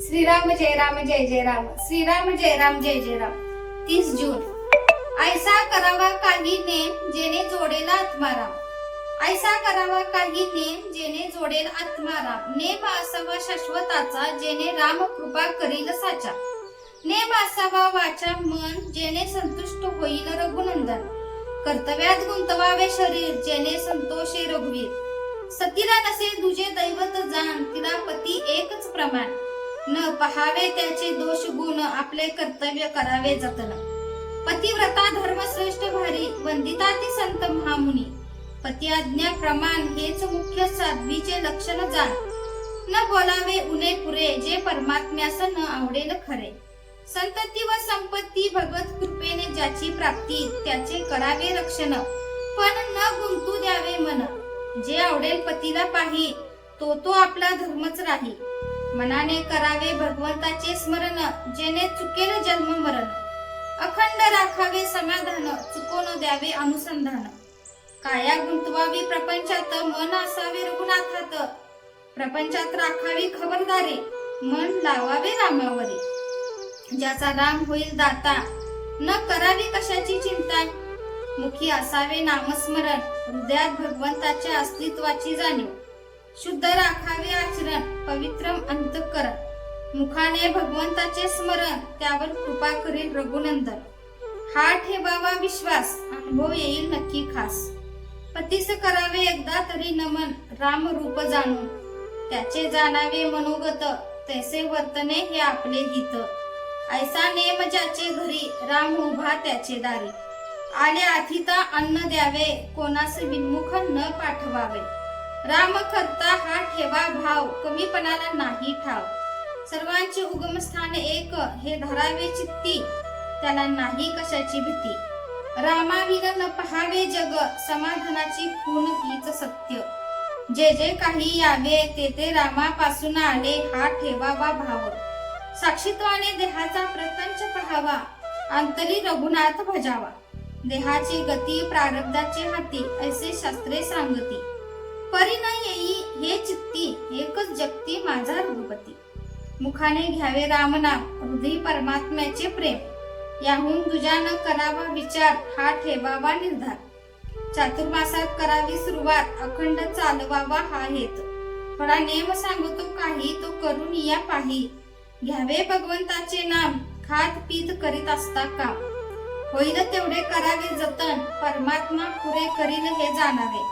श्रीराम जय राम जय जय राम. श्रीराम जय राम जय जय राम. तीस जून. ऐसा करावा काही नेम जेणे जोडेल आत्माराम. ऐसा करावा काही नेम जेणे जोडेल आत्माराम. नेम असावा शाश्वताचा जेणे राम कृपा करील साचा. नेम असावा वाचा मन जेणे संतुष्ट होईल रघुनंदन. कर्तव्यात गुंतवावे शरीर जेणे संतोषे रघुवीर सतीला नसे दुजे दैवत जाण तिला पती एकच प्रमाण. न पहावे त्याचे दोष गुण आपले कर्तव्य करावे जतन. पतिव्रता धर्म श्रेष्ठ भारी वंदिता ती संत महामुनी. पती आज्ञा प्रमाण हेच मुख्य साध्वीचे लक्षण जाण. न बोलावे उणे पुरे जे परमात्म्यास न आवडेल खरे. संतती व संपत्ती भगवत कृपेने ज्याची प्राप्ती त्याचे करावे रक्षण. पण न गुंतू द्यावे मन. जे आवडेल पतीला पाही तो तो आपला धर्मच राही. मनाने करावे भगवंताचे स्मरण जेणे चुकेल जन्म मरण. अखंड राखावे समाधान चुकोन द्यावे अनुसंधान. काया गुंतवावी प्रपंचात मन असावे रघुनाथात. प्रपंचात राखावी खबरदारी मन लावावे रामावरी. ज्याचा राम होईल दाता न करावी कशाची चिंता. मुखी असावे नामस्मरण हृदयात भगवंताच्या अस्तित्वाची जाणीव. शुद्ध राखावे आचरण पवित्रम मुखाने भगवंताचे स्मरण त्यावर कृपा करील रघुनंदन. हा ठेवावा विश्वास अनुभव येईल नक्की खास. पतीस करावे एकदा तरी नमन राम रूप जाणून. त्याचे जाणावे मनोगत तैसे वर्तने हे आपले हित. ऐसा नेम ज्याचे घरी राम उभा त्याचे दारी. आले अथिता अन्न द्यावे कोणास विन्मुख न पाठवावे. राम करता हा ठेवा भाव कमीपणाला नाही ठाव. सर्वांचे उगमस्थान एक हे धरावे चित्ती. त्याला नाही कशाची भीती. रामाविन न पहावे जग समाधानाची खून हीच सत्य. जे जे काही यावे ते ते रामापासून आले हा ठेवावा भाव. साक्षीत्वाने देहाचा प्रपंच पहावा अंतरी रघुनाथ भजावा. देहाची गती प्रारब्धाचे हाती ऐसे शास्त्रे सांगती. परी न येई हे चित्ती एकच जगती माझी. मुखाने घ्यावे रामनाम हृदय परमात्म्याचे प्रेम. याहून दुजानं करावा विचार हा ठेवावा निर्धार. चातुर्मासात करावी सुरुवात अखंड चालवावा हा हेत. थोडा नेम सांगतो काही तो करून या पाही. घ्यावे भगवंताचे नाम खात पीत करीत असता काम. होईल तेवढे करावे जतन परमात्मा पुरे करील हे जाणावे.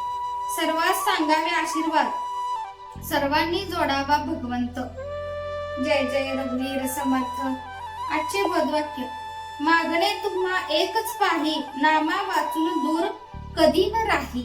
सर्वात सांगावे आशीर्वाद. सर्वांनी जोडावा भगवंत. जय जय रघुवीर समर्थ. आजचे बोधवाक्य मागणे तुम्हा एकच पाही नामा वाचून दूर कधी न राही.